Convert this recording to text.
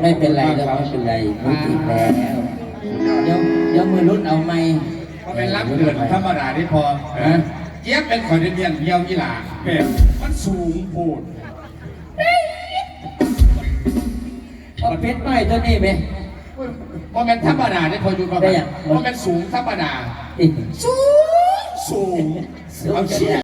ไม่เป็นไรก็พวไม่เป็นไรรู้ติดแล้วเดี๋ยวเมือรุ่นเอาไหมเพราะเป็นรับเดือนธรรมดาที่พอเจี๊ยบเป็นขอเดียนเยี่ยวยี่หลาเปรบมันสูงโพดเอาเพชรไม่ตัวนี้ไหมว่ามันธรรมดาได้พออยู่ประมาณว่ามันสูงธรรมดาสูงสูงเอาเชี่ย